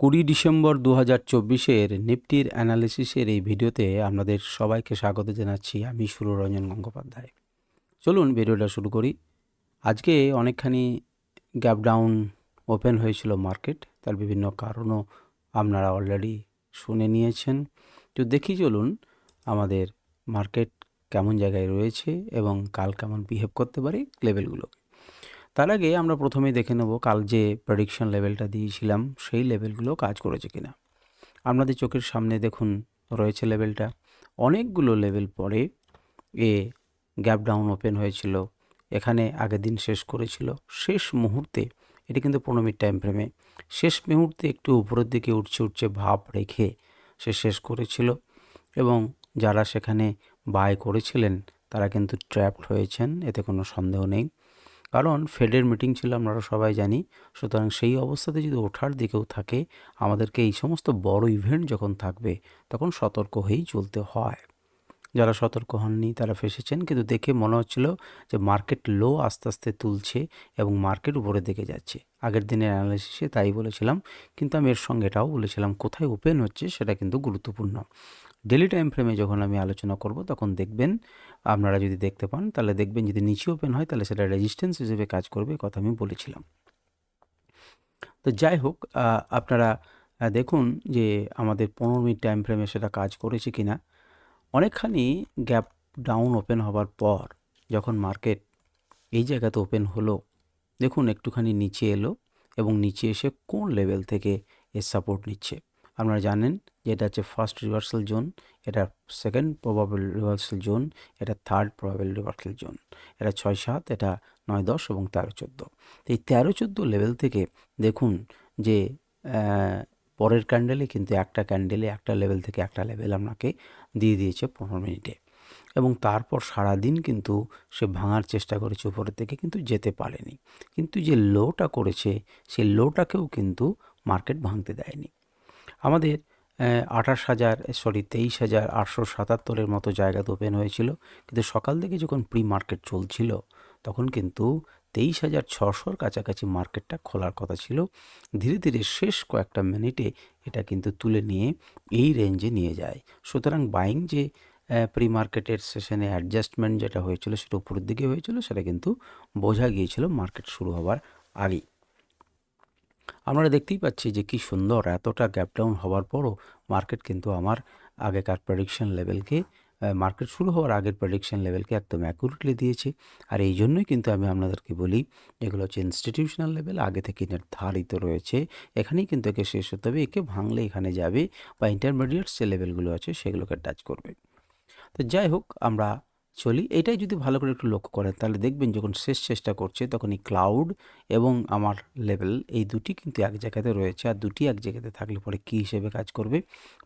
কুড়ি ডিসেম্বর দু হাজার চব্বিশের নিফটির অ্যানালিসিসের এই ভিডিওতে আপনাদের সবাইকে স্বাগত জানাচ্ছি। আমি সুররঞ্জন গঙ্গোপাধ্যায়। চলুন ভিডিওটা শুরু করি। আজকে অনেকখানি গ্যাপ ডাউন ওপেন হয়েছিল মার্কেট, তার বিভিন্ন কারণও আপনারা অলরেডি শুনে নিয়েছেন। তো দেখি চলুন আমাদের মার্কেট কেমন জায়গায় রয়েছে এবং কাল কেমন বিহেভ করতে পারে লেভেলগুলোকে তার আগে আমরা প্রথমে দেখে নেব কাল যে প্রেডিকশন লেভেলটা দিয়েছিলাম, সেই লেভেলগুলো কাজ করেছে কিনা। আপনাদের চোখের সামনে দেখুন, রয়েছে লেভেলটা অনেকগুলো লেভেল পরে এ গ্যাপ ডাউন ওপেন হয়েছিল, এখানে আগের দিন শেষ করেছিল। শেষ মুহূর্তে, এটি কিন্তু পনেরো মিনিট টাইম ফ্রেমে শেষ মুহূর্তে একটু উপরের দিকে উঠছে উঠছে ভাব রেখে সে শেষ করেছিল এবং যারা সেখানে বাই করেছিলেন, তারা কিন্তু ট্র্যাপড হয়েছেন, এতে কোনো সন্দেহ নেই। কারণ ফেডের মিটিং ছিল আমরা সবাই জানি। সুতরাং সেই অবস্থাতে যদি ওঠার দিকেও থাকে, আমাদেরকে এই সমস্ত বড় ইভেন্ট যখন থাকবে, তখন সতর্ক হয়েই চলতে হয়। যারা সতর্ক হননি তারা ফেসেছেন কিন্তু দেখে মনে হচ্ছিল যে মার্কেট লো আস্তে আস্তে তুলছে এবং মার্কেট উপরের দিকে যাচ্ছে। আগের দিনের অ্যানালিসিসে তাই বলেছিলাম, কিন্তু আমি এর সঙ্গে এটাও বলেছিলাম কোথায় ওপেন হচ্ছে সেটা কিন্তু গুরুত্বপূর্ণ। ডেলি টাইম ফ্রেমে যখন আমি আলোচনা করব, তখন দেখবেন, আপনারা যদি দেখতে পান, তাহলে দেখবেন যদি নিচে ওপেন হয়, তাহলে সেটা রেজিস্ট্যান্স হিসেবে কাজ করবে কথা আমি বলেছিলাম। তো যাই হোক আপনারা দেখুন যে আমাদের পনেরো মিনিট টাইম ফ্রেমে সেটা কাজ করেছে কিনা। অনেকখানি গ্যাপ ডাউন ওপেন হবার পর যখন মার্কেট এই জায়গাতে ওপেন হলো, দেখুন একটুখানি নিচে এলো এবং নিচে এসে কোন লেভেল থেকে এর সাপোর্ট নিচ্ছে। আপনারা জানেন যে এটা হচ্ছে ফার্স্ট রিভার্সাল জোন এটা সেকেন্ড প্রবাবল রিভার্সাল জোন এটা থার্ড প্রবাবল রিভার্সাল জোন এটা ছয় সাত, এটা নয় দশ এবং তেরো চোদ্দ। এই তেরো চোদ্দ লেভেল থেকে দেখুন যে পরের ক্যান্ডেলে কিন্তু একটা ক্যান্ডেলে একটা লেভেল থেকে একটা লেভেল আপনাকে দিয়ে দিয়েছে পনেরো মিনিটে। এবং তারপর সারাদিন কিন্তু সে ভাঙার চেষ্টা করেছে উপরের থেকে কিন্তু যেতে পারেনি। কিন্তু যে লোটা করেছে সেই লোটাকেও কিন্তু মার্কেট ভাঙতে দেয়নি। আমাদের আঠাশ হাজার সরি তেইশ হাজার আটশো সাতাত্তরের মতো জায়গাতে ওপেন হয়েছিল। কিন্তু সকাল থেকে যখন প্রি মার্কেট চলছিল, তখন কিন্তু তেইশ হাজার ছশোর কাছাকাছি মার্কেটটা খোলার কথা ছিল। ধীরে ধীরে শেষ কয়েকটা মিনিটে এটা কিন্তু তুলে নিয়ে এই রেঞ্জে নিয়ে যায়। সুতরাং বাইং যে প্রি মার্কেটের সেশনে অ্যাডজাস্টমেন্ট যেটা হয়েছিল সেটা উপরের দিকে হয়েছিল, সেটা কিন্তু বোঝা গিয়েছিল মার্কেট শুরু হওয়ার আগেই। আমরা দেখতেই পাচ্ছি যে কি সুন্দর, এতটা গ্যাপ ডাউন হওয়ার পরও মার্কেট কিন্তু আমার আগেকার প্রেডিকশন লেভেলকে মার্কেট শুরু হওয়ার আগের প্রেডিকশন লেভেলকে একদম অ্যাকুরেটলি দিয়েছে। আর এই জন্যই কিন্তু আমি আপনাদেরকে বলি, এগুলো হচ্ছে ইনস্টিটিউশনাল লেভেল আগে থেকে নির্ধারিত রয়েছে। এখানেই কিন্তু একে শেষ হতে হবে, একে ভাঙলে এখানে যাবে বা ইন্টারমিডিয়েটস যে লেভেলগুলো আছে সেগুলোকে টাচ করবে। তো যাই হোক, আমরা চলি এটাই যদি ভালো করে একটু লক্ষ্য করেন, তাহলে দেখবেন যখন শেষ চেষ্টা করছে তখন এই ক্লাউড এবং আমার লেভেল এই দুটি কিন্তু এক জায়গাতে রয়েছে। আর দুটি এক জায়গাতে থাকলে পরে কী হিসেবে কাজ করবে?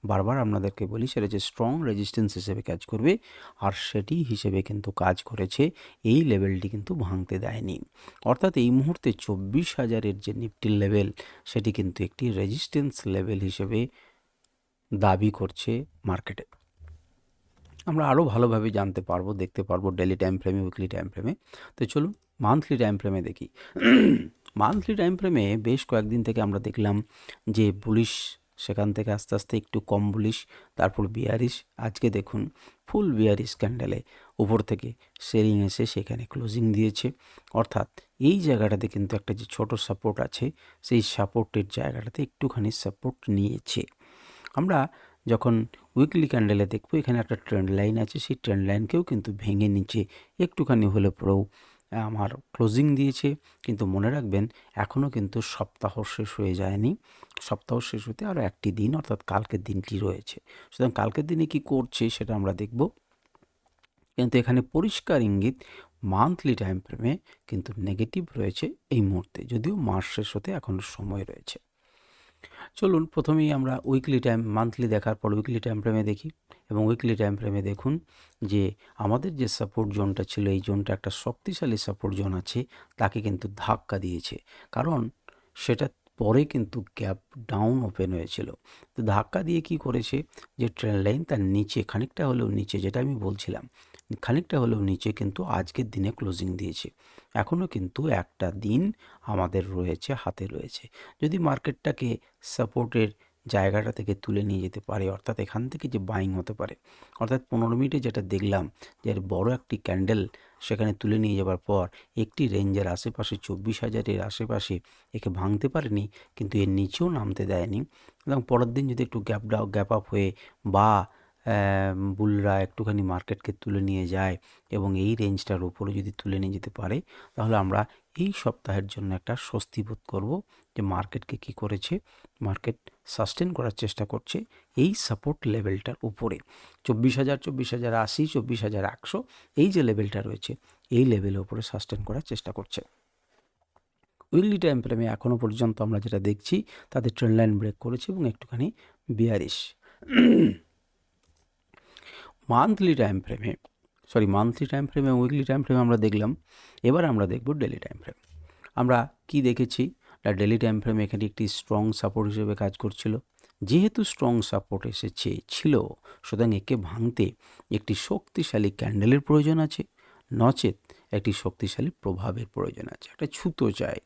বারবার আপনাদেরকে বলি, সেটা যে স্ট্রং রেজিস্ট্যান্স হিসেবে কাজ করবে, আর সেটি হিসেবে কিন্তু কাজ করেছে, এই লেভেলটি কিন্তু ভাঙতে দেয়নি। অর্থাৎ এই মুহূর্তে চব্বিশ হাজারের যে নিফটির লেভেল সেটি কিন্তু একটি রেজিস্ট্যান্স লেভেল হিসেবে দাবি করছে মার্কেটে আমরা আরও ভালোভাবে জানতে পারব, দেখতে পারব ডেলি টাইম ফ্রেমে উইকলি টাইম ফ্রেমে তো চলুন মান্থলি টাইম ফ্রেমে দেখি। মান্থলি টাইম ফ্রেমে বেশ কয়েকদিন থেকে আমরা দেখলাম যে বুলিশ সেখান থেকে আস্তে আস্তে একটু কম বুলিশ তারপর বিয়ারিশ আজকে দেখুন ফুল বিয়ারিশ ক্যান্ডেলে উপর থেকে সেলিং এসে সেখানে ক্লোজিং দিয়েছে। অর্থাৎ এই জায়গাটাতে কিন্তু একটা যে ছোট সাপোর্ট আছে, সেই সাপোর্টের জায়গাটাতে একটুখানি সাপোর্ট নিয়েছে। আমরা যখন উইকলি ক্যান্ডেলে দেখব, এখানে একটা ট্রেন্ড লাইন আছে, সেই ট্রেন্ড লাইনকেও কিন্তু ভেঙে নিচে একটুখানি হলে পরেও আমার ক্লোজিং দিয়েছে, কিন্তু মনে রাখবেন এখনও কিন্তু সপ্তাহ শেষ হয়ে যায়নি। সপ্তাহ শেষ হতে আরও একটি দিন, অর্থাৎ কালকের দিনটি রয়েছে। সুতরাং কালকের দিনে কি করছে সেটা আমরা দেখব। কিন্তু এখানে পরিষ্কার ইঙ্গিত মান্থলি টাইম ফ্রেমে কিন্তু নেগেটিভ রয়েছে এই মুহূর্তে, যদিও মাস শেষ হতে এখনও সময় রয়েছে। চলুন প্রথমেই আমরা উইকলি টাইম মান্থলি দেখার পর উইকলি টাইম ফ্রেমে দেখি এবং উইকলি টাইম ফ্রেমে দেখুন যে আমাদের যে সাপোর্ট জোনটা ছিল, এই জোনটা একটা শক্তিশালী সাপোর্ট জোন আছে, তাকে কিন্তু ধাক্কা দিয়েছে। কারণ সেটা পরে কিন্তু গ্যাপ ডাউন ওপেন হয়েছিল। তো ধাক্কা দিয়ে কি করেছে? যে ট্রেন লাইন তার নিচে, খানিকটা হলেও নিচে, যেটা আমি বলছিলাম খানিকটা হলেও নিচে কিন্তু আজকের দিনে ক্লোজিং দিয়েছে। এখনও কিন্তু একটা দিন আমাদের রয়েছে, হাতে রয়েছে। যদি মার্কেটটাকে সাপোর্টের জায়গাটা থেকে তুলে নিয়ে যেতে পারে, অর্থাৎ এখান থেকে যে বাইং হতে পারে, অর্থাৎ পনেরো মিনিটে যেটা দেখলাম যে বড় একটি ক্যান্ডেল সেখানে তুলে নিয়ে যাওয়ার পর একটি রেঞ্জের আশেপাশে চব্বিশ হাজারের আশেপাশে একে ভাঙতে পারেনি, কিন্তু এর নিচেও নামতে দেয়নি। এবং পরের দিন যদি একটু গ্যাপ ডাউ গ্যাপ আপ হয়ে বা বুলরা একটুখানি মার্কেটকে তুলে নিয়ে যায় এবং এই রেঞ্জটার উপরে যদি তুলে নিয়ে যেতে পারে, তাহলে আমরা এই সপ্তাহের জন্য একটা স্বস্তি বোধ করব যে মার্কেটকে কি করেছে, মার্কেট সাস্টেন করার চেষ্টা করছে এই সাপোর্ট লেভেলটার উপরে। চব্বিশ হাজার চব্বিশ হাজার আশি, চব্বিশ হাজার একশো, এই যে লেভেলটা রয়েছে, এই লেভেলের উপরে সাস্টেন করার চেষ্টা করছে। উইকলি টাইম ফ্রেমে এখনও পর্যন্ত আমরা যেটা দেখছি, তাদের ট্রেন লাইন ব্রেক করেছে এবং একটুখানি বিয়ারিশ। মান্থলি টাইম ফ্রেমে সরি মান্থলি টাইম ফ্রেমে উইকলি টাইম ফ্রেমে আমরা দেখলাম, এবার আমরা দেখব ডেলি টাইম ফ্রেম আমরা কি দেখেছি? ডেলি টাইম ফ্রেমে এখানে একটি স্ট্রং সাপোর্ট হিসেবে কাজ করছিল। যেহেতু স্ট্রং সাপোর্ট এসেছে ছিল সুতরাং একে ভাঙতে একটি শক্তিশালী ক্যান্ডেলের প্রয়োজন আছে। নচেত একটি শক্তিশালী প্রভাবের প্রয়োজন আছে। একটা ছুতো চাই।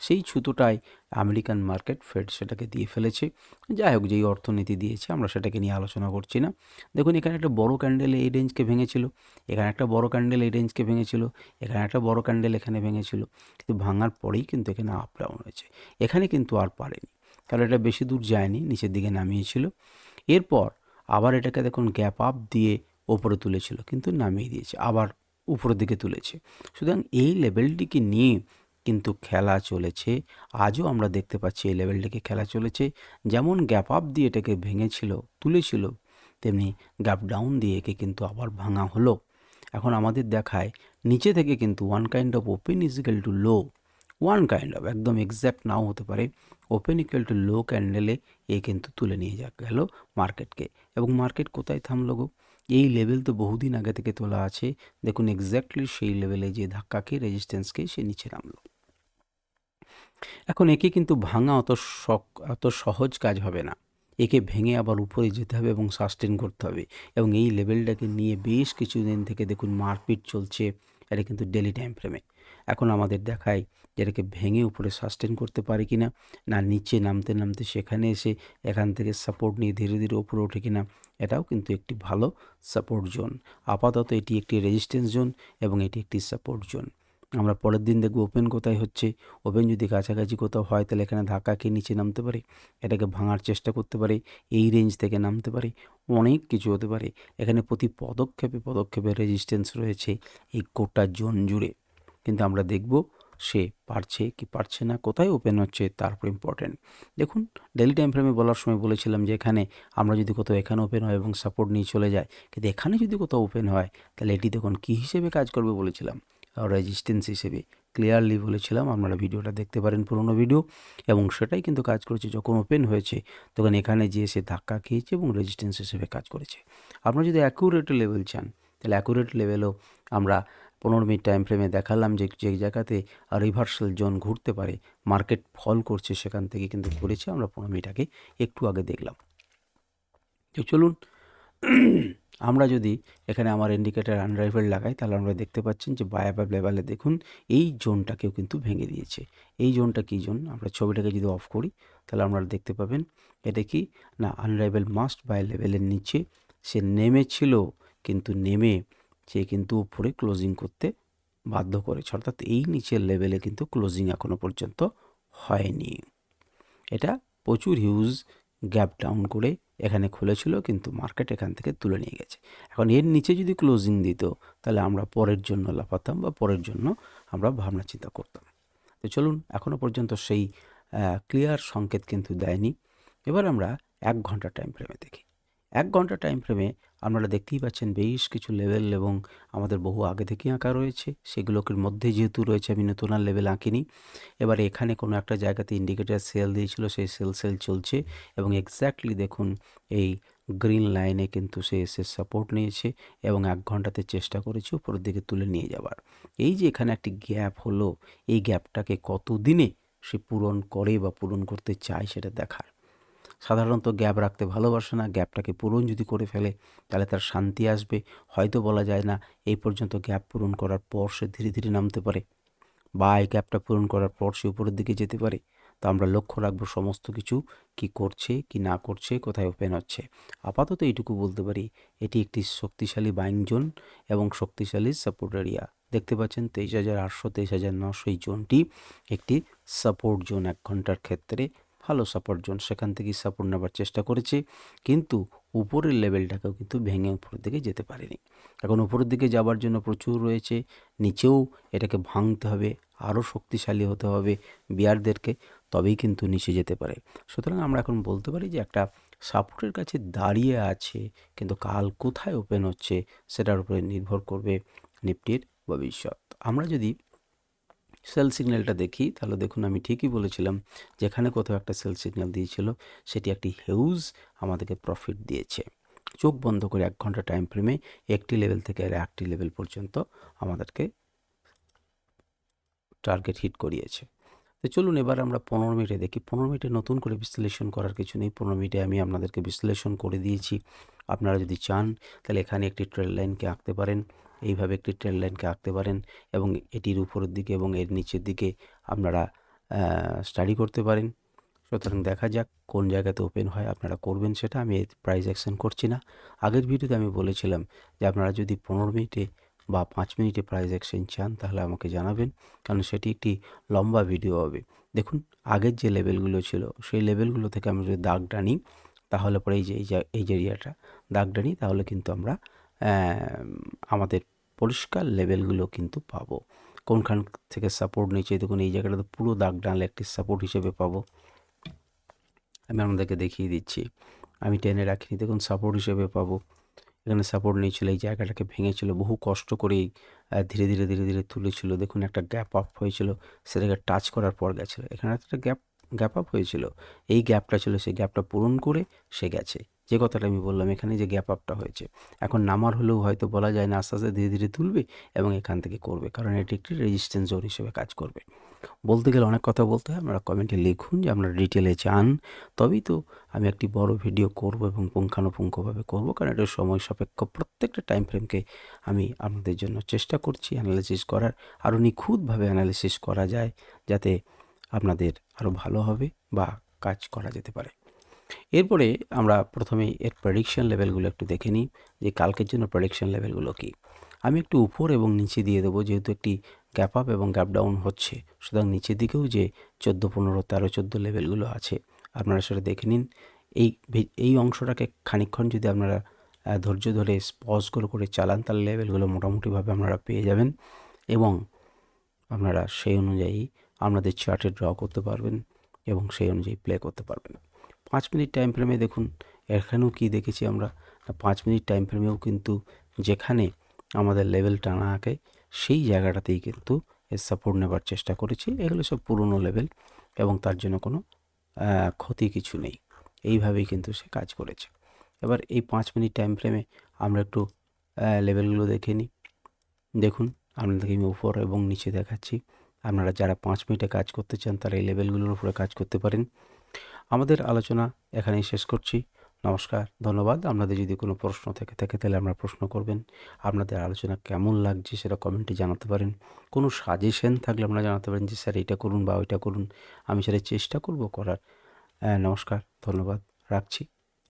সেই ছুতোটাই আমেরিকান মার্কেট ফেড সেটাকে দিয়ে ফেলেছে। যাই হোক, যেই অর্থনীতি দিয়েছে, আমরা সেটাকে নিয়ে আলোচনা করছি না। দেখুন, এখানে একটা বড় ক্যান্ডেল এই রেঞ্জকে ভেঙেছিল। এখানে একটা বড় ক্যান্ডেল এই রেঞ্জকে ভেঙেছিল। এখানে একটা বড় ক্যান্ডেল এখানে ভেঙেছিল। কিন্তু ভাঙার পরেই কিন্তু এখানে আপ ডাউন হয়েছে। এখানে কিন্তু আর পারেনি। কারণ এটা বেশি দূর যায়নি, নিচের দিকে নামিয়েছিল। এরপর আবার এটাকে দেখুন গ্যাপ আপ দিয়ে ওপরে তুলেছিল। কিন্তু নামিয়ে দিয়েছে। আবার উপরের দিকে তুলেছে। সুতরাং এই লেভেলটিকে নিয়ে কিন্তু খেলা চলেছে। আজও আমরা দেখতে পাচ্ছি এই লেভেলটিকে খেলা চলেছে। যেমন গ্যাপ আপ দিয়ে এটাকে ভেঙেছিল, তুলেছিল, তেমনি গ্যাপ ডাউন দিয়ে একে কিন্তু আবার ভাঙা হলো। এখন আমাদের দেখায় নিচে থেকে কিন্তু one kind of open equal to low one kind of একদম এক্স্যাক্ট নাও হতে পারে। ওপেন ইকুয়াল টু লো ক্যান্ডেলে এ কিন্তু তুলে নিয়ে যা গেল মার্কেটকে এবং মার্কেট কোথায় থামলো গো? এই লেভেল তো বহুদিন আগে থেকে তোলা আছে। দেখুন এক্স্যাক্টলি সেই লেভেলে যে ধাক্কাকে রেজিস্ট্যান্সকে সে নিচে নামলো। এখন একে কিন্তু ভাঙা অত শক, অত সহজ কাজ হবে না। একে ভেঙে আবার উপরে যেতে হবে এবং সাস্টেন করতে হবে। এবং এই লেভেলটাকে নিয়ে বেশ কিছুদিন থেকে দেখুন মারপিট চলছে। এটা কিন্তু ডেলি টাইম ফ্রেমে এখন আমাদের দেখায় যে এটাকে ভেঙে উপরে সাস্টেন করতে পারে কি না না নিচে নামতে নামতে সেখানে এসে এখান থেকে সাপোর্ট নিয়ে ধীরে ধীরে উপরে ওঠে কিনা এটাও কিন্তু একটি ভালো সাপোর্ট জোন আপাতত এটি একটি রেজিস্ট্যান্স জোন এবং এটি একটি সাপোর্ট জোন আমরা পরের দিন দেখব ওপেন কোথায় হচ্ছে। ওপেন যদি কাছাকাছি কোথাও হয়, তাহলে এখানে ধাক্কা খেয়ে নিচে নামতে পারে? এটাকে ভাঙার চেষ্টা করতে পারে। এই রেঞ্জ থেকে নামতে পারে। অনেক কিছু হতে পারে। এখানে প্রতি পদক্ষেপে পদক্ষেপে রেজিস্ট্যান্স রয়েছে এই গোটা জোন জুড়ে। কিন্তু আমরা দেখব সে পারছে কি পারছে না, কোথায় ওপেন হচ্ছে তার উপর ইম্পর্টেন্ট দেখুন ডেলি টাইম ফ্রেমে বলার সময় বলেছিলাম যে এখানে আমরা যদি কোথাও এখানে ওপেন হয় এবং সাপোর্ট নিয়ে চলে যায় কিন্তু এখানে যদি কোথাও ওপেন হয়, তাহলে এটি দেখুন কী হিসেবে কাজ করবে বলেছিলাম। রেজিস্ট্যান্স হিসেবে। ক্লিয়ারলি বলেছিলাম, আপনারা ভিডিওটা দেখতে পারেন পুরোনো ভিডিও এবং সেটাই কিন্তু কাজ করেছে যখন ওপেন হয়েছে, তখন এখানে যে সে ধাক্কা খেয়েছে এবং রেজিস্ট্যান্স হিসেবে কাজ করেছে। আপনারা যদি অ্যাকুরেট লেভেল চান, তাহলে অ্যাকুরেট লেভেলও আমরা পনেরো মিনিট টাইম ফ্রেমে দেখালাম যে যে জায়গাতে রিভার্সাল জোন ঘুরতে পারে মার্কেট ফল করছে সেখান থেকে কিন্তু ঘুরেছে, আমরা পনেরো মিনিট আগে একটু আগে দেখলাম। তো চলুন, আমরা যদি এখানে আমার ইন্ডিকেটার আনরাইভেল লাগাই, তাহলে আমরা দেখতে পাচ্ছেন যে বায়াবাব লেভেলে দেখুন, এই জোনটাকেও কিন্তু ভেঙে দিয়েছে। এই জোনটা কী জোন আমরা ছবিটাকে যদি অফ করি, তাহলে আমরা দেখতে পাবেন, এটা কি? না আনরাইভেল মাস্ট বাই লেভেলের নিচে, সে নেমেছিল, কিন্তু নেমে সে কিন্তু উপরে ক্লোজিং করতে বাধ্য করেছে। অর্থাৎ এই নিচের লেভেলে কিন্তু ক্লোজিং এখনও পর্যন্ত হয়নি। এটা প্রচুর হিউজ গ্যাপ ডাউন করে এখানে খুলেছিল, কিন্তু মার্কেট এখান থেকে তুলে নিয়ে গেছে। এখন এর নিচে যদি ক্লোজিং দিত, তাহলে আমরা পরের জন্য লাফাতাম বা পরের জন্য আমরা ভাবনা চিন্তা করতাম। তো চলুন এখনও পর্যন্ত সেই ক্লিয়ার সংকেত কিন্তু দেয়নি। এবার আমরা এক ঘণ্টা টাইম ফ্রেমে দেখি। এক ঘণ্টা টাইম ফ্রেমে আপনারা দেখতেই পাচ্ছেন বেশ কিছু লেভেল এবং আমাদের বহু আগে থেকেই আঁকা রয়েছে। সেগুলোকে মধ্যে যেহেতু রয়েছে, আমি নতুন আর লেভেল আঁকিনি। এবার এখানে কোনো একটা জায়গাতে ইন্ডিকেটার সেল দিয়েছিল, সেই সেল সেল চলছে এবং এক্স্যাক্টলি দেখুন, এই গ্রিন লাইনে কিন্তু সে এসে সাপোর্ট নিয়েছে এবং এক ঘন্টাতে চেষ্টা করেছে উপরের দিকে তুলে নিয়ে যাওয়ার। এই যে এখানে একটি গ্যাপ হলো, এই গ্যাপটাকে কত দিনে সে পূরণ করে বা পূরণ করতে চায় সেটা দেখার। সাধারণত গ্যাপ রাখতে ভালোবাসে না, গ্যাপটাকে পূরণ যদি করে ফেলে, তাহলে তার শান্তি আসবে। হয়তো বলা যায় না, এই পর্যন্ত গ্যাপ পূরণ করার পর সে ধীরে ধীরে নামতে পারে বা এই গ্যাপটা পূরণ করার পর সে উপরের দিকে যেতে পারে। তো আমরা লক্ষ্য রাখব সমস্ত কিছু কি করছে, কি না করছে, কোথায় ওপেন হচ্ছে। আপাতত এইটুকু বলতে পারি, এটি একটি শক্তিশালী বাইং জোন এবং শক্তিশালী সাপোর্ট এরিয়া। দেখতে পাচ্ছেন তেইশ হাজার আটশো তেইশ হাজার নশো এই জোনটি একটি সাপোর্ট জোন এক ঘণ্টার ক্ষেত্রে। ভালো সাপোর্ট জোন, সেখান থেকেই সাপোর্ট নেবার চেষ্টা করেছে। কিন্তু উপরের লেভেলটাকেও কিন্তু ভেঙে উপরের দিকে যেতে পারেনি। এখন উপরের দিকে যাবার জন্য প্রচুর রয়েছে, নিচেও এটাকে ভাঙতে হবে, আরও শক্তিশালী হতে হবে বিয়ারদেরকে, তবেই কিন্তু নিচে যেতে পারে। সুতরাং আমরা এখন বলতে পারি যে একটা সাপোর্টের কাছে দাঁড়িয়ে আছে, কিন্তু কাল কোথায় ওপেন হচ্ছে, সেটার উপরে নির্ভর করবে নিফটির ভবিষ্যৎ। আমরা যদি সেল সিগন্যালটা দেখি, তাহলে দেখুন আমি ঠিকই বলেছিলাম যেখানে কোথাও একটা সেল সিগন্যাল দিয়েছিল, সেটি একটি হিউজ আমাদেরকে প্রফিট দিয়েছে। চোখ বন্ধ করে এক ঘণ্টা টাইম ফ্রেমে একটি লেভেল থেকে আর একটি লেভেল পর্যন্ত আমাদেরকে টার্গেট হিট করিয়েছে। তো চলুন এবার আমরা পনেরো মিনিটে দেখি, পনেরো মিনিটে নতুন করে বিশ্লেষণ করার কিছু নেই, পনেরো মিনিটে আমি আপনাদেরকে বিশ্লেষণ করে দিয়েছি। আপনারা যদি চান, তাহলে এখানে একটি ট্রেল লাইনকে আঁকতে পারেন এইভাবে একটি ট্রেল লাইনকে আঁকতে পারেন এবং এটির উপরের দিকে এবং এর নিচের দিকে আপনারা স্টাডি করতে পারেন। সুতরাং দেখা যাক কোন জায়গাতে ওপেন হয়, আপনারা করবেন সেটা। আমি প্রাইস অ্যাকশন করছি না। আগের ভিডিওতে আমি বলেছিলাম যে আপনারা যদি পনেরো মিনিটে বা পাঁচ মিনিটে প্রাইস অ্যাকশন চান, তাহলে আমাকে জানাবেন, কারণ সেটি একটি লম্বা ভিডিও হবে। দেখুন, আগের যে লেভেলগুলো ছিল, সেই লেভেলগুলো থেকে আমরা যদি দাগ টানি তাহলে পরে এই যে এই যে এরিয়াটা দাগ টানি তাহলে কিন্তু আমরা আমাদের পরিষ্কার লেভেলগুলো কিন্তু পাবো। কোনখান থেকে সাপোর্ট নিচে দেখুন এই জায়গাটাতে পুরো দাগ টানলে একটি সাপোর্ট হিসেবে পাবো। আমি আপনাদেরকে দেখিয়ে দিচ্ছি। আমি টেনে রাখিনি, দেখুন সাপোর্ট হিসেবে পাবো। এখানে সাপোর্ট নিয়েছিল, এই জায়গাটাকে ভেঙেছিল, বহু কষ্ট করেই ধীরে ধীরে ধীরে ধীরে তুলেছিল। দেখুন একটা গ্যাপ আপ হয়েছিল, সেটাকে টাচ করার পর গেছিল। এখানে একটা গ্যাপ গ্যাপ আপ হয়েছিল। এই গ্যাপটা ছিল, সেই গ্যাপটা পূরণ করে সে গেছে। যে কথাটা আমি বললাম, এখানে যে গ্যাপ আপটা হয়েছে, এখন নামার হলেও হয়তো বলা যায় না, আস্তে আস্তে ধীরে ধীরে তুলবে এবং এখান থেকে করবে, কারণ এটি একটি রেজিস্ট্যান্স জোন হিসেবে কাজ করবে। বলতে গেলে অনেক কথা বলতে হয়, আপনারা কমেন্টে লিখুন যে আপনারা ডিটেলে চান, তবেই তো আমি একটি বড় ভিডিও করব এবং পুঙ্খানুপুঙ্খভাবে করব, কারণ এটা সময় সাপেক্ষ। প্রত্যেকটা টাইম ফ্রেমকে আমি আপনাদের জন্য চেষ্টা করছি অ্যানালিসিস করার আরও নিখুঁতভাবে অ্যানালিসিস করা যায়, যাতে আপনাদের আরও ভালো হবে বা কাজ করা যেতে পারে। এরপরে আমরা প্রথমে এর প্রেডিকশন লেভেলগুলো একটু দেখে নিই যে কালকের জন্য প্রেডিকশন লেভেলগুলো কী। আমি একটু উপর এবং নিচে দিয়ে দেবো, যেহেতু একটি গ্যাপ আপ এবং গ্যাপ ডাউন হচ্ছে। সুতরাং নিচের দিকেও যে চোদ্দ, পনেরো, তেরো, চোদ্দ লেভেলগুলো আছে, আপনারা সেটা দেখে নিন। এই এই অংশটাকে খানিক্ষণ যদি আপনারা ধৈর্য ধরে পজ করে করে চালান, তাহলে লেভেলগুলো মোটামুটিভাবে আপনারা পেয়ে যাবেন এবং আপনারা সেই অনুযায়ী আপনাদের চার্টে ড্র করতে পারবেন এবং সেই অনুযায়ী প্লে করতে পারবেন। পাঁচ মিনিট টাইম ফ্রেমে দেখুন, এখানেও কি দেখেছি আমরা? পাঁচ মিনিট টাইম ফ্রেমেও কিন্তু যেখানে আমাদের লেভেল টানা আঁকে সেই জায়গাটাতেই কিন্তু এর সাপোর্ট নেবার চেষ্টা করেছি। এগুলো সব পুরনো লেভেল এবং তার জন্য কোনো ক্ষতি কিছু নেই। এইভাবেই কিন্তু সে কাজ করেছে। এবার এই পাঁচ মিনিট টাইম ফ্রেমে আমরা একটু লেভেলগুলো দেখে নিই। দেখুন আপনাদেরকে আমি উপর এবং নিচে দেখাচ্ছি। আপনারা যারা পাঁচ মিনিটে কাজ করতে চান, তারা এই লেভেলগুলোর উপরে কাজ করতে পারেন। আমাদের আলোচনা এখানেই শেষ করছি। নমস্কার, ধন্যবাদ। আপনাদের যদি কোনো প্রশ্ন থেকে থাকে, তাহলে আপনারা প্রশ্ন করবেন। আপনাদের আলোচনা কেমন লাগছে সেটা কমেন্টে জানাতে পারেন। কোনো সাজেশন থাকলে আপনারা জানাতে পারেন যে, স্যার, এটা করুন বা ওইটা করুন। আমি সেটা চেষ্টা করব করার। নমস্কার, ধন্যবাদ। রাখছি।